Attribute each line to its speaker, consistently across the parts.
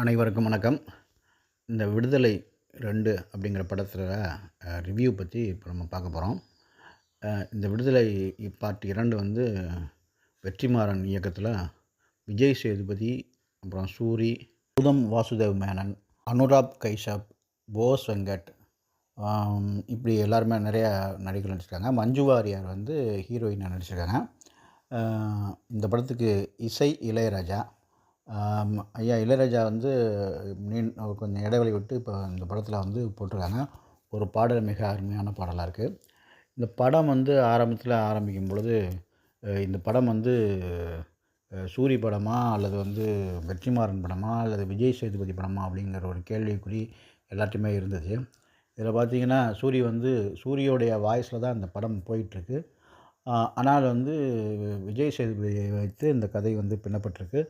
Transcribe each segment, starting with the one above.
Speaker 1: அனைவருக்கும் வணக்கம். இந்த விடுதலை ரெண்டு அப்படிங்கிற படத்தில் ரிவ்யூ பற்றி இப்போ நம்ம பார்க்க போகிறோம் இந்த விடுதலை பார்ட் இரண்டு வந்து வெற்றிமாறன் இயக்கத்தில் விஜய் சேதுபதி அப்புறம் சூரி உதம் வாசுதேவ் மேனன் அனுராப் கைஷப் போஸ் வெங்கட் இப்படி எல்லாருமே நிறையா நடிகர்கள் நடிச்சிருக்காங்க. மஞ்சு வாரியார் வந்து ஹீரோயினாக நடிச்சிருக்காங்க. இந்த படத்துக்கு இசை இளையராஜா ஐயா இளையராஜா வந்து நீ- கொஞ்சம் இடைவெளி விட்டு இப்போ இந்த படத்தில் வந்து போட்டிருக்காங்க. ஒரு பாடல் மிக அருமையான பாடலாக இருக்குது இந்த படம் வந்து ஆரம்பத்தில் ஆரம்பிக்கும் பொழுது இந்த படம் வந்து சூரி படமா அல்லது வந்து வெற்றிமாறன் படமா அல்லது விஜய் சேதுபதி படமா அப்படிங்கிற ஒரு கேள்விக்குறி எல்லாத்தையுமே இருந்தது. இதில் பார்த்தீங்கன்னா சூரி வந்து சூரியோடைய வாய்ஸில் தான் இந்த படம் போயிட்டுருக்கு ஆனால் வந்து விஜய் சேதுபதியை வைத்து இந்த கதை வந்து பின்னப்பட்டிருக்கு.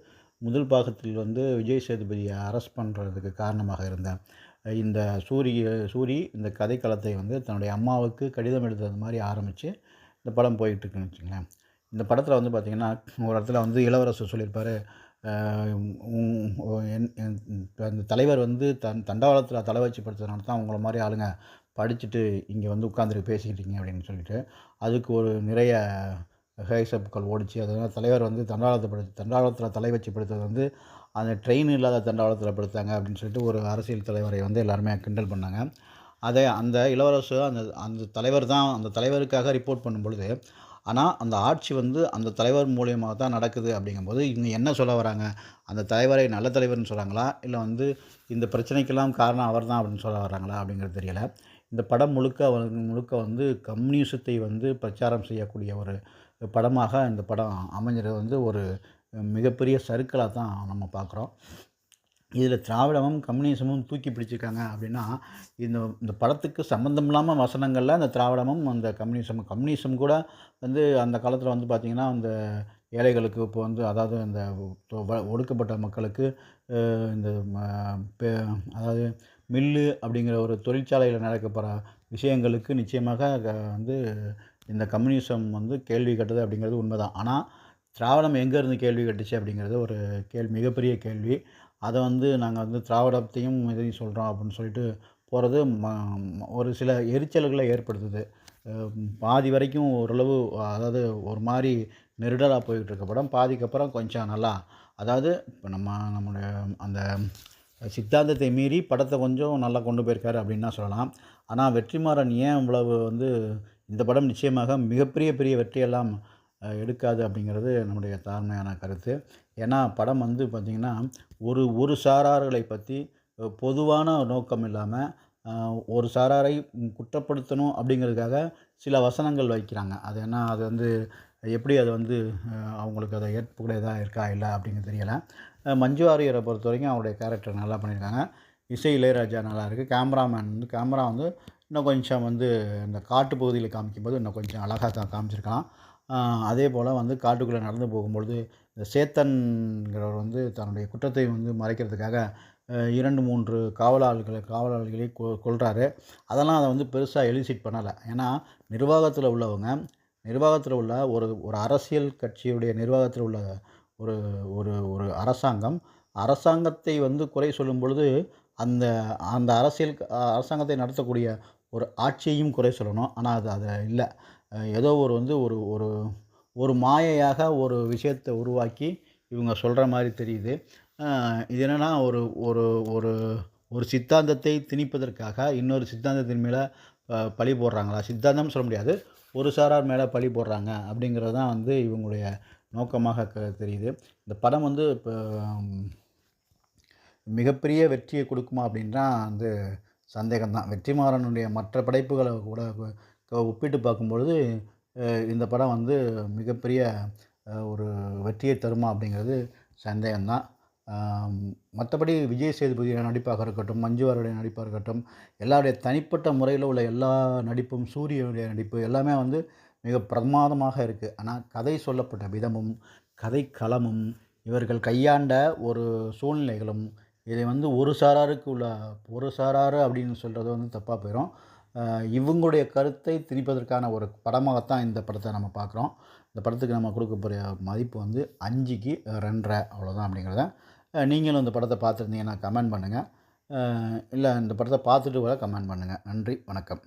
Speaker 1: முதல் பாகத்தில் வந்து விஜய் சேதுபதியை அரெஸ்ட் பண்ணுறதுக்கு காரணமாக இருந்தேன் இந்த சூரிய சூரி இந்த கதைக்களத்தை வந்து தன்னுடைய அம்மாவுக்கு கடிதம் எழுதுறது மாதிரி ஆரம்பித்து இந்த படம் போயிட்டுருக்குன்னு வச்சுங்களேன் இந்த படத்தில் வந்து பார்த்திங்கன்னா ஒரு இடத்துல வந்து இளவரசர் சொல்லியிருப்பார் அந்த தலைவர் வந்து தன் தண்டவாளத்தில் தலை வச்சு படுத்ததுனால தான் உங்களை மாதிரி ஆளுங்க படிச்சுட்டு இங்கே வந்து உட்காந்துட்டு பேசிக்கிட்டீங்க அப்படின்னு சொல்லிட்டு அதுக்கு ஒரு நிறைய ஹேசப்புகள் ஓடிச்சு அதனால் தலைவர் வந்து தண்டாளத்தை படுத்து தலை வச்சு படுத்தது வந்து அந்த ட்ரெயின் இல்லாத தண்டாளத்தில் படுத்தாங்க அப்படின்னு சொல்லிட்டு ஒரு அரசியல் தலைவரை வந்து எல்லாருமே கிண்டல் பண்ணாங்க. அதை அந்த இளவரசர் அந்த அந்த தலைவர் தான் அந்த தலைவருக்காக ரிப்போர்ட் பண்ணும் பொழுது ஆனால் அந்த ஆட்சி வந்து அந்த தலைவர் மூலியமாக தான் நடக்குது அப்படிங்கும்போது இவங்க என்ன சொல்ல வராங்க? அந்த தலைவரை நல்ல தலைவர்னு சொல்கிறாங்களா இல்லை வந்து இந்த பிரச்சனைக்கெல்லாம் காரணம் அவர் தான் அப்படின்னு சொல்ல வராங்களா அப்படிங்கிறது தெரியல. இந்த படம் முழுக்க முழுக்க வந்து கம்யூனிசத்தை வந்து பிரச்சாரம் செய்யக்கூடிய ஒரு படமாக இந்த படம் அமைஞ்சது வந்து ஒரு மிகப்பெரிய சருக்களாக தான் நம்ம பார்க்குறோம் இதில் திராவிடமும் கம்யூனிசமும் தூக்கி பிடிச்சிருக்காங்க அப்படின்னா இந்த இந்த படத்துக்கு சம்மந்தம் இல்லாமல் வசனங்களில் அந்த திராவிடமும் அந்த கம்யூனிசமும் கம்யூனிசம் கூட வந்து அந்த காலத்தில் வந்து பார்த்திங்கன்னா அந்த ஏழைகளுக்கு இப்போ வந்து அதாவது அந்த ஒடுக்கப்பட்ட மக்களுக்கு இந்த அதாவது மில்லு அப்படிங்கிற ஒரு தொழிற்சாலையில் நடக்கப்படுற விஷயங்களுக்கு நிச்சயமாக க- வந்து இந்த கம்யூனிசம் வந்து கேள்வி கட்டுது அப்படிங்கிறது உண்மைதான். ஆனால் திராவிடம் எங்கேருந்து கேள்வி கட்டுச்சு அப்படிங்கிறது ஒரு கேள்வி மிகப்பெரிய கேள்வி. அதை வந்து நாங்கள் வந்து திராவிடத்தையும் இதையும் சொல்கிறோம் அப்படின்னு சொல்லிட்டு போகிறது ம ஒரு சில எரிச்சல்களை ஏற்படுத்துது. பாதி வரைக்கும் ஓரளவு அதாவது ஒரு மாதிரி நெருடலாக போய்கிட்டு இருக்க படம். பாதிக்கப்புறம் கொஞ்சம் நல்லா அதாவது இப்போ நம்ம நம்மளுடைய அந்த சித்தாந்தத்தை மீறி படத்தை கொஞ்சம் நல்லா கொண்டு போயிருக்காரு அப்படின்னு தான் சொல்லலாம். ஆனால் வெற்றிமாறன் ஏன் இவ்வளவு வந்து இந்த படம் நிச்சயமாக மிகப்பெரிய பெரிய வெற்றியெல்லாம் எடுக்காது அப்படிங்கிறது நம்முடைய தாழ்மையான கருத்து. ஏன்னா படம் வந்து பார்த்திங்கன்னா ஒரு ஒரு சாரார்களை பற்றி பொதுவான நோக்கம் இல்லாமல் ஒரு சாராரை குற்றப்படுத்தணும் அப்படிங்கிறதுக்காக சில வசனங்கள் வைக்கிறாங்க. அது என்ன அது வந்து எப்படி அது வந்து அவங்களுக்கு அதை ஏற்புடையதாக இருக்கா இல்லை அப்படிங்கிறது தெரியலை. மஞ்சு வாரியரை பொறுத்த வரைக்கும் அவருடைய கேரக்டர் நல்லா பண்ணியிருக்காங்க. இசை இளையராஜா நல்லா இருக்குது கேமராமேன் வந்து கேமரா வந்து இன்னும் கொஞ்சம் வந்து இந்த காட்டு பகுதியில் காமிக்கும்போது இன்னும் கொஞ்சம் அழகாக தான் காமிச்சிருக்கலாம். அதே போல் வந்து காட்டுக்குள்ளே நடந்து போகும்பொழுது இந்த சேத்தன்கிறவர் வந்து தன்னுடைய குற்றத்தை வந்து மறைக்கிறதுக்காக இரண்டு மூன்று காவலாளர்களை காவலாளர்களை கொ கொள்கிறாரு அதெல்லாம் அதை வந்து பெருசாக எலிசிட் பண்ணலை. ஏன்னா நிர்வாகத்தில் உள்ளவங்க நிர்வாகத்தில் உள்ள ஒரு ஒரு அரசியல் கட்சியுடைய நிர்வாகத்தில் உள்ள ஒரு ஒரு ஒரு அரசாங்கம் அரசாங்கத்தை வந்து குறை சொல்லும் பொழுது அந்த அந்த அரசியல் அரசாங்கத்தை நடத்தக்கூடிய ஒரு ஆட்சியையும் குறை சொல்லணும். ஆனால் அது அது இல்லை. ஏதோ ஒரு வந்து ஒரு ஒரு ஒரு மாயையாக ஒரு விஷயத்தை உருவாக்கி இவங்க சொல்கிற மாதிரி தெரியுது. இது என்னென்னா ஒரு ஒரு ஒரு ஒரு சித்தாந்தத்தை திணிப்பதற்காக இன்னொரு சித்தாந்தத்தின் மேலே பழி போடுறாங்களா? சித்தாந்தம் சொல்ல முடியாது. ஒரு சாரார் மேலே பழி போடுறாங்க அப்படிங்கிறது தான் வந்து இவங்களுடைய நோக்கமாக க தெரியுது. இந்த படம் வந்து இப்போ மிகப்பெரிய வெற்றியை கொடுக்குமா அப்படின்னா வந்து சந்தேகம்தான் வெற்றிமாறனுடைய மற்ற படைப்புகளை கூட ஒப்பிட்டு பார்க்கும்பொழுது இந்த படம் வந்து மிகப்பெரிய ஒரு வெற்றியை தருமா அப்படிங்கிறது சந்தேகம்தான் மற்றபடி விஜய் சேதுபதியோட நடிப்பாக இருக்கட்டும் மஞ்சுவாருடைய நடிப்பாக இருக்கட்டும் எல்லாருடைய தனிப்பட்ட முறையில் உள்ள எல்லா நடிப்பும் சூரியனுடைய நடிப்பு எல்லாமே வந்து மிக பிரமாதமாக இருக்குது ஆனால் கதை சொல்லப்பட்ட விதமும் கதை களமும் இவர்கள் கையாண்ட ஒரு சூழ்நிலைகளும் இதை வந்து ஒரு சாராருக்கு உள்ள ஒரு சாராரு அப்படின்னு சொல்கிறது வந்து தப்பாக போயிடும் இவங்களுடைய கருத்தை திணிப்பதற்கான ஒரு படமாகத்தான் இந்த படத்தை நம்ம பார்க்குறோம். இந்த படத்துக்கு நம்ம கொடுக்கக்கூடிய மதிப்பு வந்து அஞ்சுக்கு ரெண்டரை அவ்வளோதான் அப்படிங்கிறத நீங்களும் இந்த படத்தை பார்த்துருந்தீங்கன்னா கமெண்ட் பண்ணுங்கள் இல்லை இந்த படத்தை பார்த்துட்டு கூட கமெண்ட் பண்ணுங்கள் நன்றி வணக்கம்.